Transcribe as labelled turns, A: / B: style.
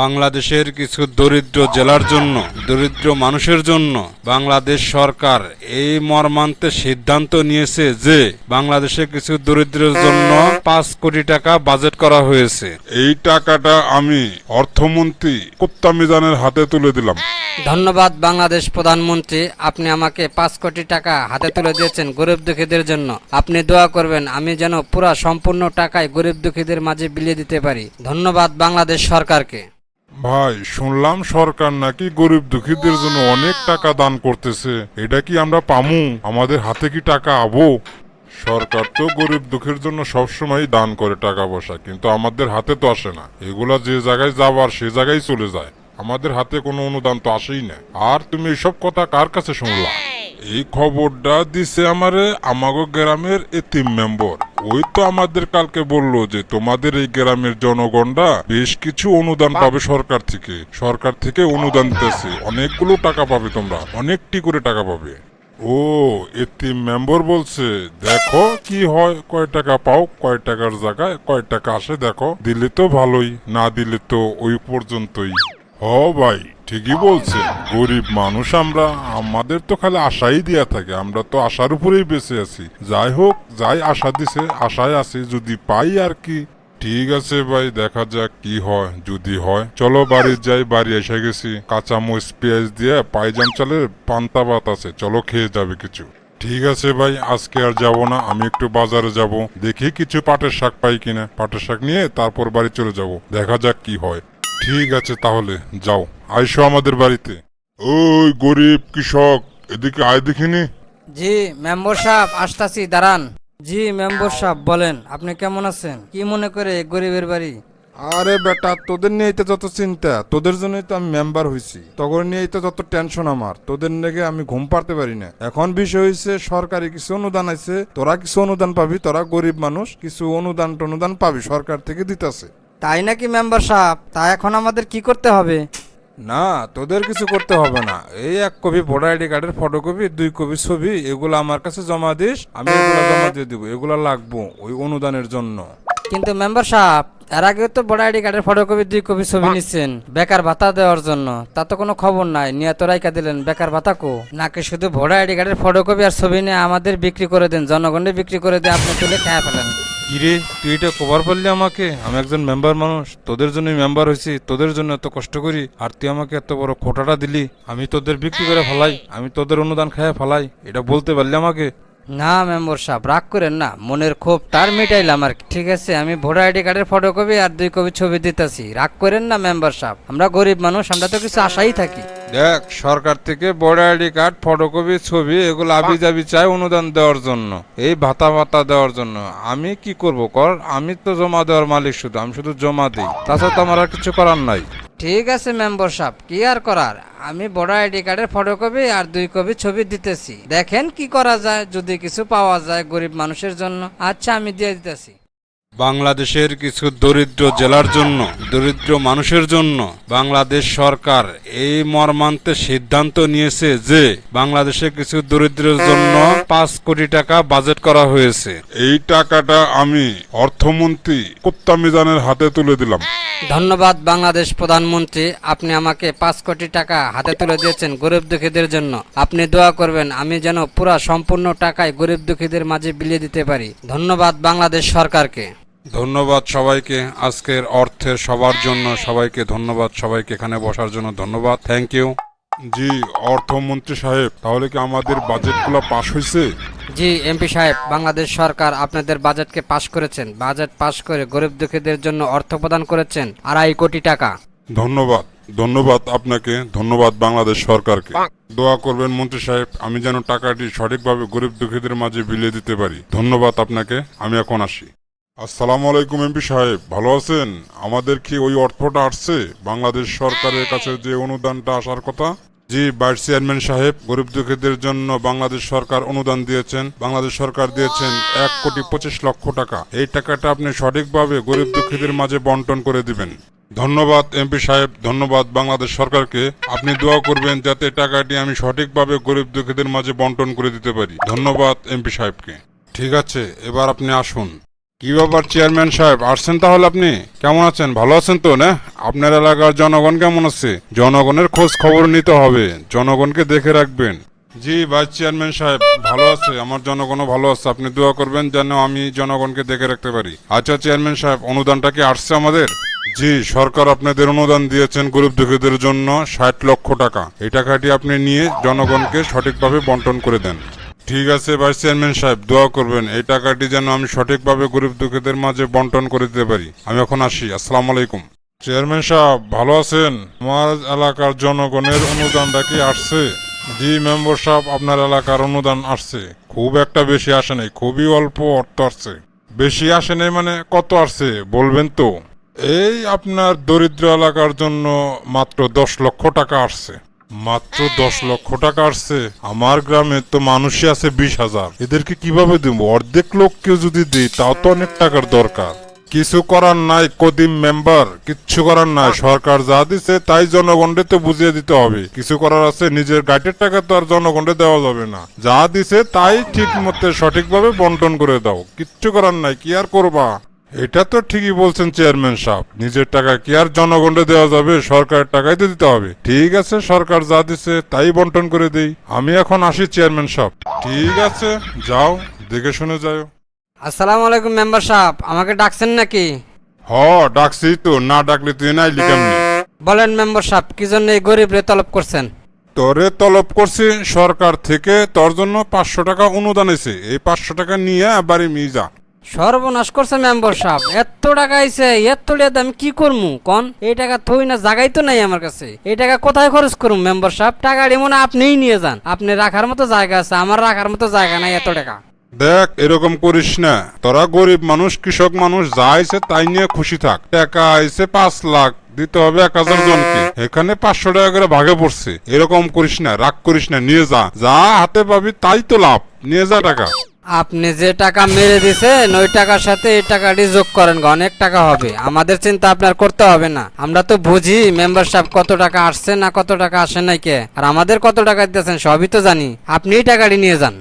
A: বাংলাদেশের কিছু দরিদ্র জেলার জন্য দরিদ্র মানুষের জন্য বাংলাদেশ সরকার এই মর্মান্তে সিদ্ধান্ত নিয়েছে যে বাংলাদেশে কিছু দরিদ্রের জন্য পাঁচ কোটি টাকা বাজেট করা হয়েছে।
B: এই টাকাটা আমি অর্থমন্ত্রী কুত্তা মিজানের হাতে তুলে দিলাম।
C: ধন্যবাদ বাংলাদেশ প্রধানমন্ত্রী আপনি আমাকে পাঁচ কোটি টাকা হাতে তুলে দিয়েছেন গরিব দুঃখীদের জন্য। আপনি দোয়া করবেন আমি যেন পুরা সম্পূর্ণ টাকায় গরিব দুঃখীদের মাঝে বিলিয়ে দিতে পারি। ধন্যবাদ বাংলাদেশ সরকারকে।
B: ভাই, শুনলাম সরকার নাকি গরিব দুঃখীদের জন্য অনেক টাকা দান করতেছে। এটা কি আমরা পামু? আমাদের হাতে কি টাকা আবো? সরকার তো গরিব দুঃখের জন্য সবসময় দান করে টাকা পয়সা, কিন্তু আমাদের হাতে তো আসে না। এগুলা যে জায়গায় যাবার সে জায়গায় চলে যায়। আমাদের হাতে কোনো অনুদান তো আসেই না। আর তুমি এসব কথা কার কাছে শুনলা? এই খবরটা দিছে আমারে আমাগো গ্রামের এতিম মেম্বর ওই তো আমাদের কালকে বলল যে তোমাদের এই গ্রামের জনগণরা বেশ কিছু অনুদান পাবে সরকার থেকে। সরকার থেকে অনুদান দিতেছে। অনেকগুলো টাকা পাবে তোমরা। অনেকটি করে টাকা পাবে। ও এতিম মেম্বর বলছে দেখো কি হয় কয় টাকা পাও কয় টাকার জায়গায় কয় টাকা আসে দেখো। দিলে তো ভালোই না দিলে তো ওই পর্যন্তই। হ ভাই, ঠিকই বলছে গরিব মানুষ আমরা, আমাদের তো খালি আশাই দিয়া থাকে। আমরা তো আশার উপরেই বেঁচে আছি। যাই হোক, যাই আশা দিছে, আশায় আছি। যদি পাই আর কি। ঠিক আছে ভাই, দেখা যাক কি হয়, যদি হয়। চলো বাড়ি যাই, বাড়ি এসে গেছি। কাঁচা মরিচ পেঁয়াজ দিয়ে পাইজান চালের পান্তা ভাত আছে। চলো খেয়ে যাবে কিছু। ঠিক আছে ভাই, আজকে আর যাব না। আমি একটু বাজারে যাব। দেখি কিছু পাটের শাক পাই কিনা। পাটের শাক নিয়ে তারপর বাড়ি চলে যাব। দেখা যাক কি হয়। ঠিক আছে তাহলে যাও আইসো আমাদের বাড়িতে। ওই গরিব কৃষক এদিকে আয় দেখিনি?
C: জি মেম্বার সাহেব আসতাছি দাঁড়ান। জি মেম্বার সাহেব বলেন আপনি কেমন আছেন? কি মনে করে গরিবের বাড়ি?
D: আরে বেটা তোদের নিয়ে তো যত চিন্তা তোদের জন্যই তো আমি মেম্বার হয়েছি তখন নিয়েই তো যত টেনশন আমার তোদের লেগে আমি ঘুম পারতে পারি না। এখন বিষয় হয়েছে সরকারি কিছু অনুদান আছে তোরা কিছু অনুদান পাবি তোরা গরিব মানুষ কিছু অনুদান টনুদান পাবি সরকার থেকে দিতেছে।
C: তাই নাকি মেম্বার সাহেব? তা এখন আমাদের কি করতে হবে?
D: না তোদের কিছু করতে হবে না। এই এক কপি ভোটার আইডি কার্ডের ফটোকপি দুই কপি ছবি এগুলো আমার কাছে জমা দিস আমি এগুলো জমা দিয়ে দিব। এগুলো লাগবো ওই অনুদানের জন্য।
C: কিন্তু মেম্বার সাহেব এর আগে তো বড় আইডি কার্ডের ফটোকপি দুই কপি ছবি নিচ্ছেন বেকার ভাতা দেওয়ার জন্য। তা তো কোনো খবর নাই। নিয়ে তো রাইকা দিলেন। বেকার ভাতা কো? নাকি শুধু ভোটার আইডি কার্ডের ফটোকপি আর ছবি নিয়ে আমাদের বিক্রি করে দেন? জনগণে বিক্রি করে দিয়ে আপনি তুলে খেয়ে ফেলেন?
D: কিরে তুই এটা কভার পারলি আমাকে? আমি একজন মেম্বার মানুষ, তোদের জন্য মেম্বার হয়েছি, তোদের জন্য এত কষ্ট করি, আর তুই আমাকে এত বড় খোটাটা দিলি, আমি তোদের বিক্রি করে ফেলাই, আমি তোদের অনুদান খেয়ে ফেলাই, এটা বলতে পারলি আমাকে?
C: না মেম্বার সাহেব, রাগ করেন না, মনের ক্ষোভ তার মিটাইলাম আর ঠিক আছে, আমি ভোটার আইডি কার্ডের ফটোকপি আর দুই কপি ছবি দিতেছি। রাগ করেন না মেম্বার সাহেব, আমরা গরিব মানুষ, আমরা তো কিছু আশাই থাকি।
D: দেখ, সরকার থেকে বড় আইডি কার্ড ফটোকপি ছবি, এগুলো আবি যাবি চাই অনুদান দেওয়ার জন্য, এই ভাতা ভাতা দেওয়ার জন্য। আমি কি করব কর? আমি তো জমা দেওয়ার মালিক শুধু, আমি শুধু জমা দিই। তাছাড়া তো আমার আর কিছু করার নাই।
C: ঠিক আছে, মেম্বার সাহেব, কি আর করার? আমি বড় আইডি কার্ডের ফটোকপি আর দুই কপি ছবি দিতেছি। দেখেন কি করা যায়, যদি কিছু পাওয়া যায় গরিব মানুষের জন্য। আচ্ছা আমি দিয়ে দিতেছি।
A: বাংলাদেশের কিছু দরিদ্র জেলার জন্য দরিদ্র মানুষের জন্য বাংলাদেশ সরকার এই মর্মান্তে সিদ্ধান্ত নিয়েছে যে বাংলাদেশে কিছু দরিদ্রের জন্য পাঁচ কোটি টাকা বাজেট করা হয়েছে।
B: এই টাকাটা আমি অর্থমন্ত্রী কুত্তা মিজানের হাতে তুলে দিলাম।
C: ধন্যবাদ বাংলাদেশ প্রধানমন্ত্রী আপনি আমাকে পাঁচ কোটি টাকা হাতে তুলে দিয়েছেন গরিব দুঃখীদের জন্য। আপনি দোয়া করবেন আমি যেন পুরা সম্পূর্ণ টাকায় গরিব দুঃখীদের মাঝে বিলিয়ে দিতে পারি। ধন্যবাদ বাংলাদেশ সরকারকে।
A: ধন্যবাদ সবাইকে। আজকের অর্থের সবার জন্য সবাইকে ধন্যবাদ। সবাইকে এখানে বসার জন্য ধন্যবাদ। থ্যাংক ইউ
B: জি অর্থমন্ত্রী সাহেব তাহলে কি আমাদের বাজেটগুলো পাশ হয়েছে?
C: জি এমপি সাহেব বাংলাদেশ সরকার আপনাদের বাজেটকে পাশ করেছেন। বাজেট পাশ করে গরিব দুঃখীদের জন্য অর্থ প্রদান করেছেন আড়াই কোটি টাকা।
B: ধন্যবাদ। ধন্যবাদ আপনাকে। ধন্যবাদ বাংলাদেশ সরকারকে। দোয়া করবেন মন্ত্রী সাহেব আমি যেন টাকাটি সঠিকভাবে গরিব দুঃখীদের মাঝে বিলিয়ে দিতে পারি। ধন্যবাদ আপনাকে। আমি এখন আসি। আসসালামু আলাইকুম এমপি সাহেব ভালো আছেন? আমাদের কি ওই অর্থটা আসছে? বাংলাদেশ সরকারের কাছে যে অনুদানটা আসার কথা? জি ভাইস চেয়ারম্যান সাহেব গরিব দুঃখীদের জন্য বাংলাদেশ সরকার অনুদান দিয়েছেন। বাংলাদেশ সরকার দিয়েছেন এক কোটি পঁচিশ লক্ষ টাকা। এই টাকাটা আপনি সঠিকভাবে গরিব দুঃখীদের মাঝে বন্টন করে দিবেন। ধন্যবাদ এমপি সাহেব ধন্যবাদ বাংলাদেশ সরকারকে। আপনি দোয়া করবেন যাতে টাকাটি আমি সঠিকভাবে গরিব দুঃখীদের মাঝে বন্টন করে দিতে পারি। ধন্যবাদ এমপি সাহেবকে। ঠিক আছে এবার আপনি আসুন।
A: কি ব্যাপার চেয়ারম্যান সাহেব? আসছেন তাহলে আপনি? কেমন আছেন? ভালো আছেন তো, না? আপনার এলাকার জনগণ কেমন আছে? জনগণের খোঁজ খবর নিতে হবে। জনগণকে দেখে রাখবেন। জি ভাইস চেয়ারম্যান সাহেব, ভালো আছে। আমার জনগণও ভালো আছে। আপনি দোয়া করবেন যেন আমি জনগণকে দেখে রাখতে পারি। আচ্ছা চেয়ারম্যান সাহেব, অনুদানটা কি আসছে আমাদের? জি, সরকার আপনাদের অনুদান দিয়েছেন গরিব দুঃখীদের জন্য ষাট লক্ষ টাকা। এই টাকাটি আপনি নিয়ে জনগণকে সঠিকভাবে বন্টন করে দেন। ঠিক আছে, ভাইস চেয়ারম্যান সাহেব, দোয়া করবেন। এই টাকাটি যেন আমি সঠিকভাবে গরিব দুঃখীদের মাঝে বন্টন করে দিতে পারি। আমি এখন আসি। আসসালামু আলাইকুম।
B: চেয়ারম্যান সাহেব, ভালো আছেন? আমার এলাকার জনগণের অনুদানটা কি আসছে? জি মেম্বার সাহেব, আপনার এলাকার অনুদান আসছে। খুব একটা বেশি আসে নাই, খুবই অল্প অর্থ আসছে। বেশি আসে নাই মানে কত আসছে, বলবেন তো? এই আপনার দরিদ্র এলাকার জন্য মাত্র দশ লক্ষ টাকা আসছে। মাত্র দশ লক্ষ টাকা আসছে। আমার গ্রামে তো মানুষই আছে বিশ হাজার। এদেরকে কীভাবে দেবো? অর্ধেক লোককে যদি দিই তাও তো অনেক টাকার দরকার। কিছু করার নাই কদিম মেম্বার কিচ্ছু করার নাই। সরকার যা দিছে, তাই জনগণকে তো বুঝিয়ে দিতে হবে। কিছু করার আছে, নিজের গাইটের টাকা তো আর জনগণকে দেওয়া যাবে না। যা দিছে, তাই ঠিক মতো সঠিকভাবে বন্টন করে দাও। কিচ্ছু করার নাই, কি আর করবা? এটা তো ঠিকই বলছেন চেয়ারম্যান সাহেব। নিজের টাকা কি আর জনগণকে দেওয়া যাবে? সরকারের টাকাই তো দিতে হবে। ঠিক আছে সরকার যা দিছে তাই বন্টন করে দেই। আমি এখন আসি চেয়ারম্যান সাহেব। ঠিক আছে যাও দেখে শুনে যাও
C: আসসালামু আলাইকুম মেম্বার সাহেব। আমাকে ডাকছেন নাকি?
B: হ ডাকছি তো না ডাকলে তুই নাই লিখামনি
C: বলেন মেম্বার সাহেব কি জন্য এই গরিব রে তলব করছেন?
B: তোরে তলব করছি সরকার থেকে তোর জন্য পাঁচশো টাকা অনুদান এসে। এই পাঁচশো টাকা নিয়ে বাড়ি নিয়ে যা।
C: সর্বনাশ করছে মেম্বার সাহেব। এত টাকা আইছে, এত টাকা আমি কি করমু? কন? এই টাকা থই না, জাগাই তো নাই আমার কাছে। এই টাকা কোথায় খরচ করুম মেম্বার সাহেব? টাকাটি মনে আপনিই নিয়ে যান। আপনি রাখার মতো জায়গা আছে, আমার রাখার মতো জায়গা নাই এত টাকা।
B: দেখ, এরকম করিস না। তোরা গরিব মানুষ, কৃষক মানুষ, যা আইছে তাই নিয়ে খুশি থাক। টাকা আইছে পাঁচ লাখ, দিতে হবে এক হাজার জনকে। এখানে পাঁচশো টাকা করে ভাগে পড়ছে। এরকম করিস না, রাগ করিস না, নিয়ে যা। যা হাতে পাবি তাই তো লাভ। নিয়ে যা টাকা।
C: আপনি যে টাকা মেরে দিছেন, ওই টাকার সাথে এই টাকাটি যোগ করেন অনেক টাকা হবে। আমাদের চিন্তা আপনার করতে হবে না। আমরা তো বুঝি মেম্বার সাহেব কত টাকা আসছে না কত টাকা আসে নাই কে। আর আমাদের কত টাকা দিতেছেন সবই তো জানি। আপনি এই টাকাটি নিয়ে যান।